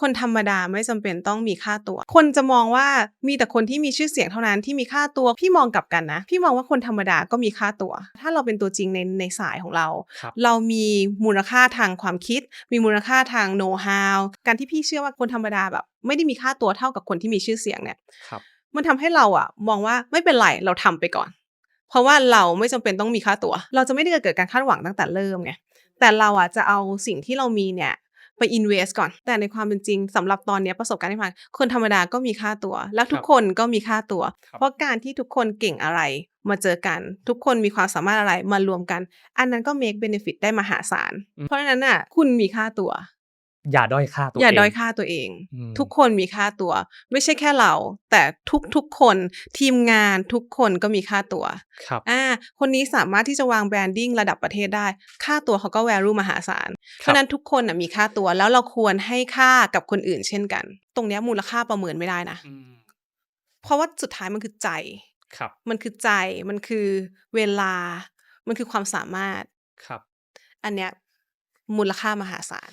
คนธรรมดาไม่จำเป็นต้องมีค่าตัว คนจะมองว่ามีแต่คนที่มีชื่อเสียงเท่านั้นที่มีค่าตัว พี่มองกลับกันนะ พี่มองว่าคนธรรมดาก็มีค่าตัว ถ้าเราเป็นตัวจริงในในสายของเราครับเรามีมูลค่าทางความคิด มีมูลค่าทางโน้ตฮาวการที่พี่เชื่อว่าคนธรรมดาแบบ ไม่ได้มีค่าตัวเท่ากับคนที่มีชื่อเสียงเนี่ยครับมันทำให้เราอะมองว่าไม่เป็นไรเราทำไปก่อน เพราะว่าเราไม่จำเป็นต้องมีค่าตัว เราจะไม่ได้เกิดการคาดหวังตั้งแต่เริ่มไงแต่เราอะจะเอาสิ่งที่เรามีเนี่ย ไป invest ก่อน แต่ในความเป็นจริงสำหรับตอนเนี้ยประสบการณ์ที่ผ่านคนธรรมดาก็มีค่าตัว แล้วทุกครับคนก็มีค่าตัวครับเพราะการที่ทุกคนเก่งอะไรมาเจอกัน ทุกคนมีความสามารถอะไรมารวมกัน อันนั้นก็ make benefit ได้มหาศาล เพราะฉะนั้นน่ะคุณมีค่าตัว อย่าด้อยค่าตัวอย่าเงด้อยค่าตัวเองอืมทุกคนมีค่าตัว ไม่ใช่แค่เรา แต่ทุกๆคนทีมงานทุกคนก็มีค่าตัวครับอ่าคนนี้สามารถที่จะวางแบรนดิ้งระดับประเทศได้ ค่าตัวเขาก็ value มหาศาล เพราะฉะนั้นทุกคนน่ะมีค่าตัวแล้วเราควรให้ค่ากับคนอื่นเช่นกัน ตรงเนี้ยมูลค่าประเมินไม่ได้นะอืมเพราะว่าสุดท้ายมันคือใจครับ มันคือใจมันคือเวลา มันคือความสามารถครับ อันเนี้ยมูลค่ามหาศาล